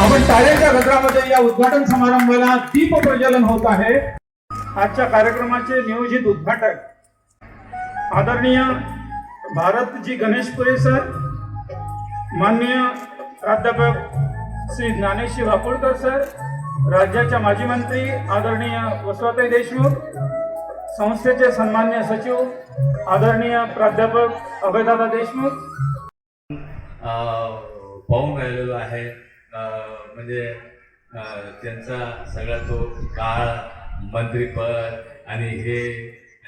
आपण शाळेच्या गजरामध्ये या उद्घाटन समारंभाला दीप प्रज्वलन होत आहे. आजच्या कार्यक्रमाचे नियोजित उद्घाटक आदरणीय भारतजी गणेशपुरे सर माननीय प्राध्यापक श्री ज्ञानेशी वाकोडकर सर राज्याच्या माजी मंत्री आदरणीय वसवाताई देशमुख संस्थेचे सन्मान्य सचिव आदरणीय प्राध्यापक अभयदादा देशमुख. पाहून राहिलेलो आहे. म्हणजे त्यांचा सगळा तो काळ मंत्रीपद आणि हे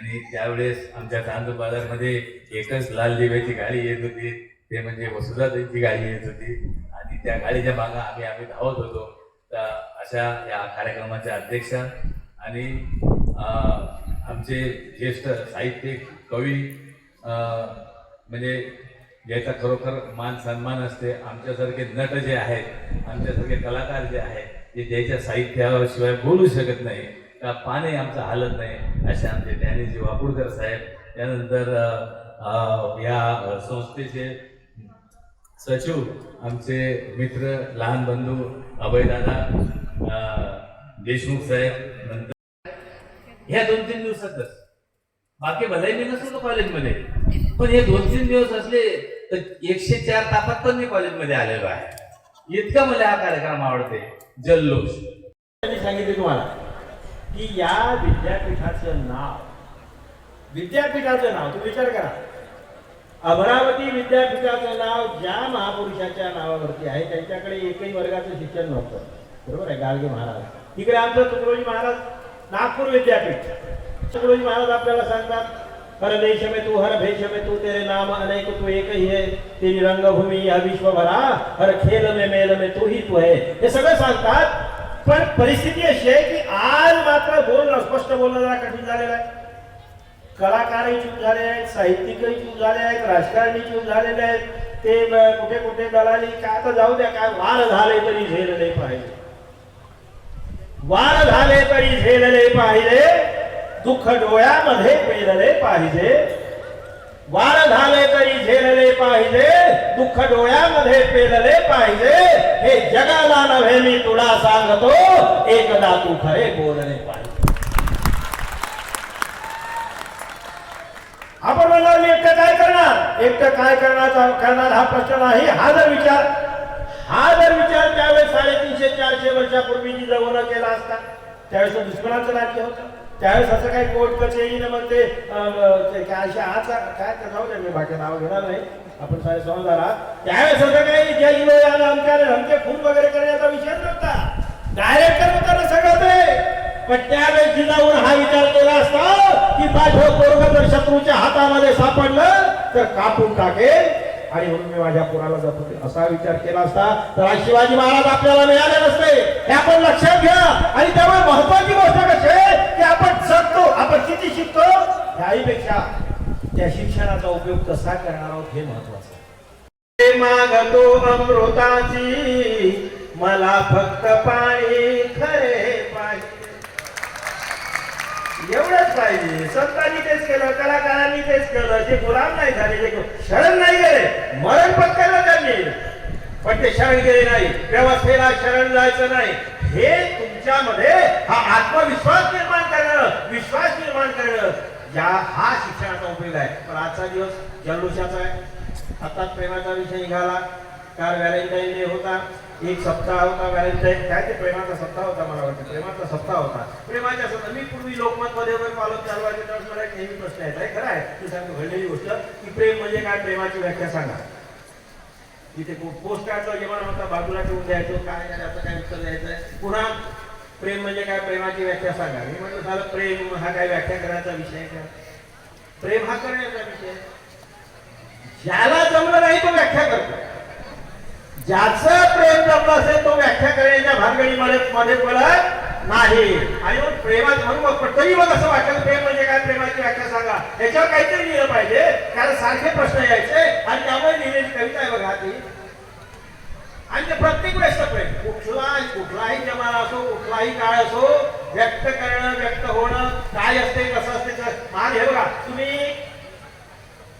आणि त्यावेळेस आमच्या चांदूर बाजारमध्ये एकच लाल दिव्याची गाडी येत होती. ते म्हणजे वसुधाताईची गाडी येत होती. आणि त्या गाडीच्या मागं आम्ही आम्ही धावत होतो. तर अशा या कार्यक्रमाच्या अध्यक्ष आणि आमचे ज्येष्ठ साहित्यिक कवी म्हणजे ज्याचा खरोखर मान सन्मान असते आमच्यासारखे नट जे आहेत आमच्यासारखे कलाकार जे आहेत जे ज्याच्या साहित्याशिवाय बोलू शकत नाही का पाणी आमचं हालत नाही असे आमचे ज्ञानेजी वाकुळकर साहेब. त्यानंतर या संस्थेचे सचिव आमचे मित्र लहान बंधू अभयदादा देशमुख साहेब नंतर ह्या दोन तीन दिवसातच. बाकी भलाही मी नसतो कॉलेजमध्ये पण हे दोन तीन दिवस असले तर एकशे चार तासात पण मी कॉलेजमध्ये आलेलो आहे. इतका मला हा कार्यक्रम आवडते. जल्लोष. त्यांनी सांगितले तुम्हाला की या विद्यापीठाचं नाव विद्यापीठाचं नाव तुम्ही विचार करा. अमरावती विद्यापीठाचं नाव ज्या महापुरुषाच्या नावावरती आहे त्यांच्याकडे एकही वर्गाचं शिक्षण नव्हतं. बरोबर आहे गाडगे महाराज. तिकडे आमचं तुकडोजी महाराज नागपूर विद्यापीठ. तुकडोजी महाराज आपल्याला सांगतात हर देश में तू, हर भेष में तू, तेरे नाम अनेक तू एक ही है। तेरी रंगभूमी या विश्व भरा हर खेल में, मेल में तू ही तू है। हे सगळं सांगतात, पण परिस्थिती अशी आहे की आज मात्र बोलणं, स्पष्ट बोलणं जरा कठीण झालेलं आहे. कलाकारही चूक झाले आहेत, साहित्यिकही चूक झाले आहेत, राजकारणी चूक झालेले आहेत. ते कुठे कुठे दलाली काय आता जाऊ द्या, काय वार झाले तरी झेलले पाहिजे. वार झाले तरी झेलले पाहिजे. दुःख डोळ्यामध्ये पेरले पाहिजे. वार झाले तरी झेलले पाहिजे. दुःख डोळ्यामध्ये पेरले पाहिजे. हे जगाला नव्हे मी तुला सांगतो एकदा तू खरे बोलले पाहिजे. आपण म्हणणार मी एकटं काय करणार? एकटं काय करणार करणार हा प्रश्न नाही हा जर विचार. हा जर विचार त्यावेळेस साडेतीनशे चारशे वर्षापूर्वी जी जवळ केला असता. त्यावेळेस तो दुश्मनाचं राज्य होतं. त्यावेळेस असं काही कोर्ट कचेरीनं मग ते अं, ते काय अशा आचा काय जाऊ द्या मी बाकी नाव घेणार नाही. आपण सारे समजदार त्यावेळेस असं काही जैलो यानं आमच्याने धमके खून वगैरे करण्याचा विषय नव्हता. डायरेक्ट करत सगळं ते. पण त्यावेळेस जिजाऊन हा विचार केला असता की माझं पोरग जर शत्रूच्या हातामध्ये सापडलं तर कापून टाकेल. आणि म्हणून मी माझ्या पोराला जातो असा विचार केला असता तर आज शिवाजी महाराज आपल्याला मिळाले नसते. हे आपण लक्षात घ्या. आणि त्यामुळे महत्वाची गोष्ट कशी आहे की आपण जगतो आपण किती शिकतो त्याहीपेक्षा त्या शिक्षणाचा उपयोग कसा करणार आहोत हे महत्वाचं मागतो अमृताची मला फक्त पाणी खरे एवढंच पाहिजे. संतांनी तेच केलं कलाकारांनी तेच केलं. जे गुलाम नाही झाले जे शरण नाही गेले मरण पत्करलं त्यांनी. पण ते शरण गेले नाही. व्यवस्थेला शरण जायचं नाही. हे तुमच्यामध्ये हा आत्मविश्वास निर्माण करणं विश्वास निर्माण करणं या हा शिक्षणाचा उपयोग आहे. पण आजचा दिवस जल्लोषाचा आहे. आता प्रेमाचा विषय निघाला. काल व्हॅलेंटाईन डे होता? एक सप्ताह होता व्हॅलेंटाईन. काय ते प्रेमाचा सप्ताह होता मला वाटतं. प्रेमाचा सप्ताह होता. प्रेमाच्या सप्ताह. मी पूर्वी लोकमत मध्ये वगैरे पालक चालवायचे त्यावेळेस मला एक नेहमी प्रश्न यायचा. आहे खरं आहे. मी सांगतो घडलेली गोष्ट. की प्रेम म्हणजे काय? प्रेमाची व्याख्या सांगा. इथे पोस्ट कार्डचा जमाना होता बाजूला ठेवून द्यायचो. काय असं काय उत्तर द्यायचं पुन्हा प्रेम म्हणजे काय? प्रेमाची व्याख्या सांगा. मी म्हटलं झालं प्रेम हा काय व्याख्या करायचा विषय आहे का? प्रेम हा करण्याचा विषय. ज्याला जमलं नाही तो व्याख्या करतो. ज्याचं प्रेम जमलं असेल तो व्याख्या करण्याच्या भानगडीमध्ये मध्ये पडत नाही. आणि मग प्रेमात म्हणून मग पण तरी मग असं वाटतं प्रेम म्हणजे काय? प्रेमाची व्याख्या सांगा. याच्यावर काहीतरी लिहिलं पाहिजे कारण सारखे प्रश्न यायचे आणि त्यामुळे लिहिलेली कविता आहे बघा ती. आणि ते प्रत्येक वेळेस प्रेम कुठला कुठलाही जमाना असो कुठलाही काळ असो व्यक्त करणं व्यक्त होणं काय असते कसं असते मान हे बघा तुम्ही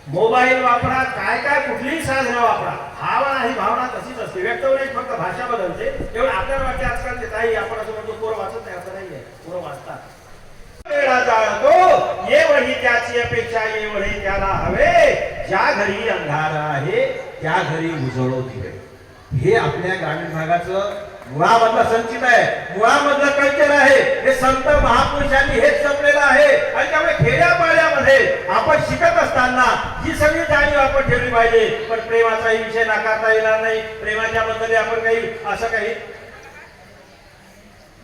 मोबाईल वापरा काय काय कुठलीही साधनं वापरा. भावना ही भावना तशीच असते. व्यक्त होण्याची फक्त भाषा बदलते. एवढं आपल्याला वाटते आजकालचे काही आपण असं म्हणतो पोरं वाचत नाही असं नाहीये. पोरं वाचतात. वेळा जाळतो. ये वही त्याची अपेक्षा ये वही त्याला हवे. ज्या घरी अंधार आहे त्या घरी उजळो दिवे हे आपल्या ग्रामीण भागाचं मुळामधला संचित आहे. मुळामधलं कल्चर आहे. हे संत महापुरुषांनी हेच जपलेलं आहे. आणि त्यामुळे खेड्यापाड्यामध्ये आपण शिकत असताना ही सगळी जाणीव आपण ठेवली पाहिजे. पण प्रेमाचाही विषय नाकारता येणार नाही. प्रेमाच्या बद्दल आपण काही असं काही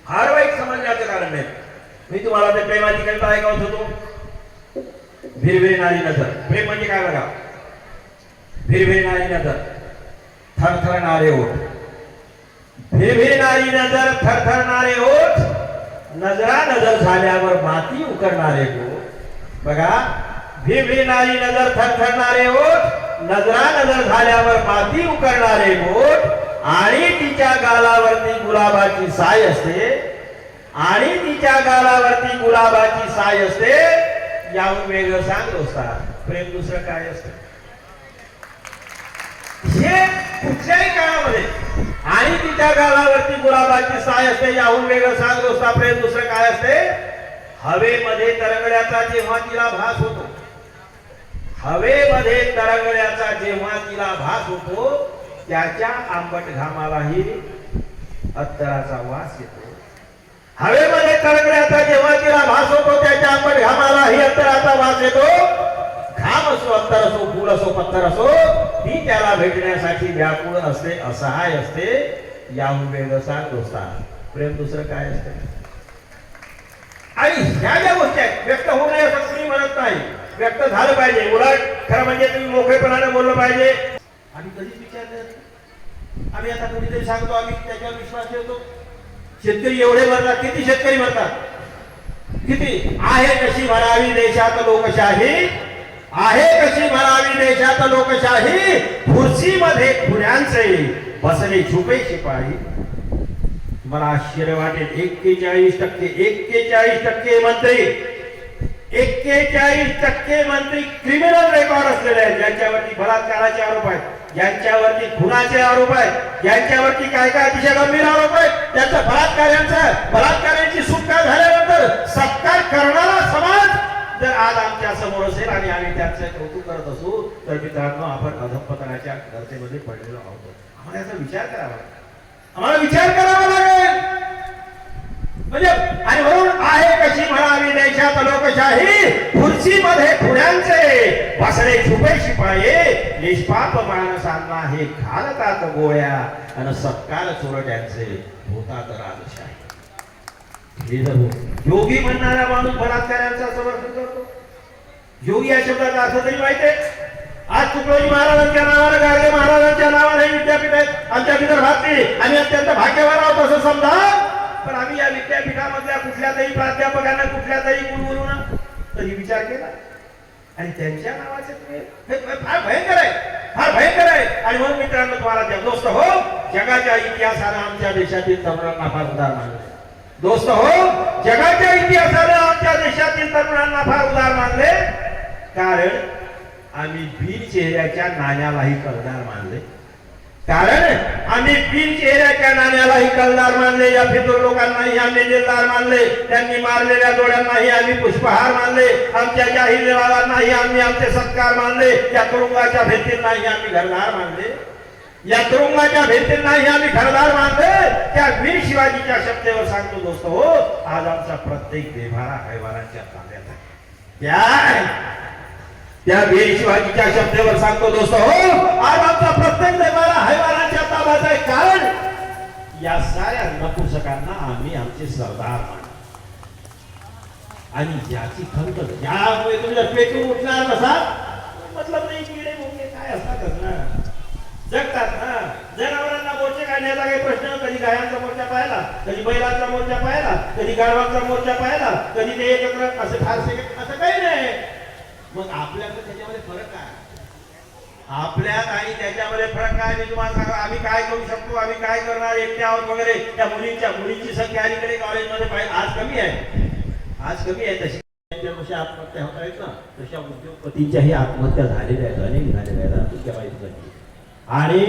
फार वाईट समजण्याचं कारण नाही. मी तुम्हाला ते प्रेमाची कविता ऐकवत होतो. भिरभिरणारी नजर. प्रेम म्हणजे काय बघा? भिरभिरणारी नजर. थरथरणारे ओठ. भेभेणारी नजर थरथरणारे ओठ नजरा नजर झाल्यावर माती उकरणारे बोट बघा भेभेणारी नजर थरथरणारे ओठ नजरा नजर झाल्यावर माती उकरणारे बोट आणि तिच्या गालावरती गुलाबाची साय असते. आणि तिच्या गालावरती गुलाबाची साय असते. याहून वेगळं सांग दोस्ता प्रेम दुसरं काय असतं? त्या गालावरती गुलाबाची साय असते याहून वेगळं सांग दोस्ता प्रेम दुसरं काय असते? हवेमध्ये तरंगड्याचा जेव्हा तिला भास होतो. हवेमध्ये तरंगड्याचा जेव्हा तिला भास होतो त्याच्या आंबट घामालाही अत्तराचा वास येतो. हवेमध्ये तरंगण्याचा जेव्हा तिला भास होतो त्याच्या आंबट घामालाही अत्तराचा वास येतो. घाम असो अत्तर असो फूल असो पत्थर असो ती त्याला भेटण्यासाठी व्याकुळ असते असहाय असते. याहून वेगळं सांग दोस्ता प्रेम दुसरं काय असतं? आणि ह्या ज्या गोष्टी आहेत व्यक्त होऊ नये असं कुणी म्हणत नाही. व्यक्त झालं पाहिजे. उलट खरं म्हणजे तुम्ही मोकळेपणाने बोललं पाहिजे. आम्ही कधीच विचारलं आम्ही आता कुणीतरी सांगतो आम्ही त्याच्यावर विश्वास ठेवतो. शेतकरी एवढे मरतात किती शेतकरी मरतात? किती? आहे कशी म्हणावी देशात लोकशाही? आहे कशी म्हणावी देशात लोकशाही? खुर्चीमध्ये खुऱ्यांचे बसले छुपे शिपाई. मला आश्चर्य वाटेल. एक्केचाळीस टक्के एक्केचाळीस टक्के मंत्री. एक्केचाळीस टक्के मंत्री क्रिमिनल रेकॉर्ड असलेले आहेत. ज्यांच्यावरती बलात्काराचे आरोप आहेत ज्यांच्यावरती खुनाचे आरोप आहेत ज्यांच्यावरती काय काय अतिशय गंभीर आरोप आहेत त्यांचा बलात्कारांचा बलात्कारांची सुटका झाल्यानंतर सत्कार करणारा समाज जर आज आमच्यासमोर असेल आणि आम्ही त्यांचं कौतुक करत असू तर मित्रांनो आपण अधपतनाच्या गरजेमध्ये पडलेलो आहोत. आम्हाला याचा विचार करावा आम्हाला विचार करावा लागेल. म्हणजे आणि म्हणून आहे कशी म्हणावी देशात लोकशाही? खुर्चीमध्ये पुण्यांचे वासरे छुपे शिपाये. निष्पाप माणसांना हे घालतात गोळ्या. आणि सत्कार चोरट्यांचे होतात राजशाही. योगी म्हणणारा माणूस बलात्कारांचा समर्थन करतो. योगी या शब्दाचा अर्थ तरी माहिती आहे? आज तुकडोजी महाराजांच्या नावानं गाडगे महाराजांच्या नावाने हे विद्यापीठ आहेत आमच्या विदर्भातली आम्ही अत्यंत भाग्यवान आहोत असं समजा पण आम्ही या विद्यापीठामधल्या कुठल्यातही प्राध्यापकांना कुठल्या तरी तरी विचार केला. आणि त्यांच्या नावाचे तुम्ही- हे फार भयंकर आहे फार भयंकर आहे. आणि म्हणून मित्रांनो तुम्हाला दोस्त हो. जगाच्या इतिहासानं आमच्या देशातील तरुणांना फार उदार मानले. दोस्त हो जगाच्या इतिहासानं आमच्या देशातील तरुणांना फार उदार मानले. कारण आम्ही बिन चेहऱ्याच्या नाण्यालाही कलदार मानले. कारण आम्ही बिन चेहऱ्याच्या नाण्यालाही कलदार मानले. या फितूर लोकांनाही आम्ही दिलदार मानले. त्यांनी मारलेल्या डोळ्यांनाही आम्ही पुष्पहार मानले. आमच्या जाहीरवादांनाही आम्ही आमचे सत्कार मानले. या तुरुंगाच्या भेटींनाही आम्ही घरदार मानले. या तुरुंगाच्या भेटींनाही आम्ही घरदार मानले. त्या वीर शिवाजीच्या शब्देवर सांगतो दोस्त हो आज आमचा प्रत्येक देभारा हैवानाच्या ताब्यात आहे. त्या त्या शिवाजीच्या शब्देवर सांगतो दोस्त. हो आज आमचा प्रत्येक देवाला हैवानाच्या ताब्यात आहे कारण या साऱ्या नपुसकांना आम्ही आमचे सरदार मानतो. आणि ज्याची खंत यामुळे तुम्ही जर पेटून उठणार नसा मतलब नाही किडे मोठे काय असतात ना? जगतात ना? जनावरांना मोर्चे काढण्याचा काही प्रश्न कधी गायांचा मोर्चा पाहिला कधी बैलांचा मोर्चा पाहिला कधी गाढवांचा मोर्चा पाहिला कधी ते एकत्र असे फारसे असं काही मग आपल्याकडे त्याच्यामध्ये फरक काय? आपल्यात आणि त्याच्यामध्ये फरक काय? मी तुम्हाला सांगा आम्ही काय करू शकतो? आम्ही काय करणार? एकटे आहोत वगैरे. त्या मुलींच्या मुलींची संख्या अलीकडे कॉलेजमध्ये पाहिजे आज कमी आहे. आज कमी आहे तशी. जशा आत्महत्या होत आहेत ना. तशा उद्योगपतींच्याही आत्महत्या झालेल्या आहेत. अनेक झालेल्या आहेत. आणि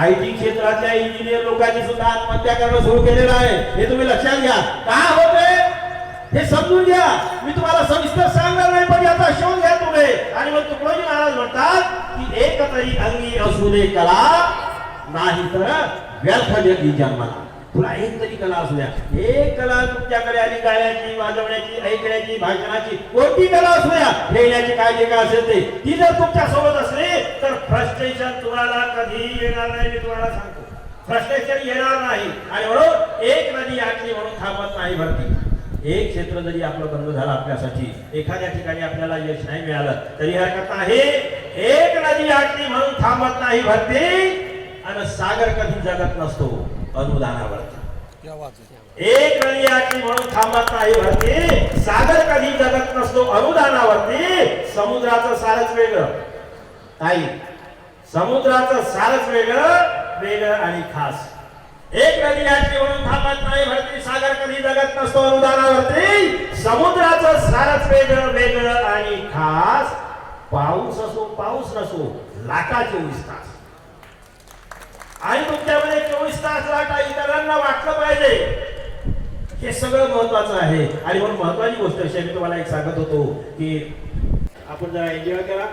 आय टी क्षेत्रातल्या इंजिनियर लोकांनी सुद्धा आत्महत्या करणं सुरू केलेलं आहे. हे तुम्ही लक्षात घ्या. का होते हे समजून घ्या. मी तुम्हाला सविस्तर सांगणार नाही पण याचा शोध घ्या तुम्ही आणि मग तुकडोजी महाराज म्हणतात की एक तरी अंगी असू दे कला नाही तर व्यर्थ जगी जन्माला. तुला एक तरी कला असू द्या. एक कला तुमच्याकडे आली गाण्याची वाजवण्याची ऐकण्याची भाषणाची कोणती कला असू द्या. खेळण्याची काय जे काय असेल ते. ती जर तुमच्यासोबत असली तर फ्रस्ट्रेशन तुम्हाला कधी येणार नाही मी तुम्हाला सांगतो. फ्रस्ट्रेशन येणार नाही. आणि म्हणून एक नदी आटली म्हणून थांबत नाही भरती एक क्षेत्र जरी आपलं बंद झालं आपल्यासाठी एखाद्या ठिकाणी आपल्याला यश नाही मिळालं तरी हरकत नाही एक नदी आटली म्हणून थांबत नाही भरती आणि सागर कधी जगत नसतो अनुदानावरती एक नदी आटली म्हणून थांबत नाही भरती सागर कधी जगत नसतो अनुदानावरती. समुद्राचं सारच वेगळं. आई समुद्राचं सारच वेगळं वेगळं आणि खास. एक नदी आटली म्हणून थांबत नाही भरती सागर कधी जगत नसतो अनुदानावरती. समुद्राचं सारच वेगळं वेगळं आणि खास. पाऊस असो पाऊस नसो लाटा चोवीस तास. आणि तुमच्यामध्ये चोवीस तास लाटा इतरांना वाटलं पाहिजे. हे सगळं महत्वाचं आहे. आणि म्हणून महत्वाची गोष्ट अशी मी तुम्हाला एक सांगत होतो की आपण जरा एन्जॉय करा.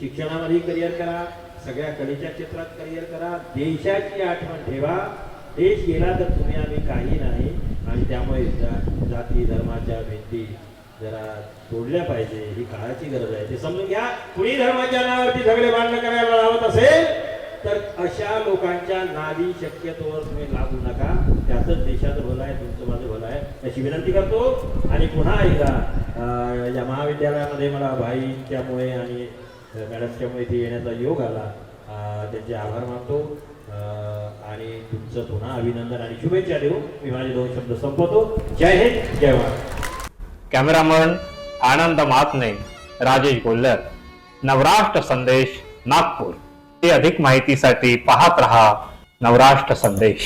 शिक्षणामध्ये करिअर करा. सगळ्या कलेच्या क्षेत्रात करिअर करा. देशाची आठवण ठेवा. देश गेला तर तुम्ही आम्ही काही नाही. आणि त्यामुळे जा- जाती धर्माच्या भिंती जरा तोडल्या पाहिजे ही काळाची गरज आहे. ते समजून घ्या कुणी धर्माच्या नावावरती झगडे भांडणं करायला लावत असेल तर अशा लोकांच्या नादी शक्यतोवर तुम्ही लागू नका. त्यातच देशाचं भलं आहे तुमचं माझं भलं आहे अशी विनंती करतो. आणि पुन्हा एकदा या महाविद्यालयामध्ये मला भाईच्यामुळे आणि मॅडमच्यामुळे इथे येण्याचा योग आला. त्यांचे आभार मानतो. आणि तुमचं पुन्हा अभिनंदन आणि शुभेच्छा देऊ मी माझे दोन शब्द संपवतो. जय हिंद जय महाराष्ट्र कॅमेरामन आनंद महात्मे राजेश गोल्लर. नवराष्ट्र संदेश नागपूर. हे अधिक माहितीसाठी पाहत रहा नवराष्ट्र संदेश.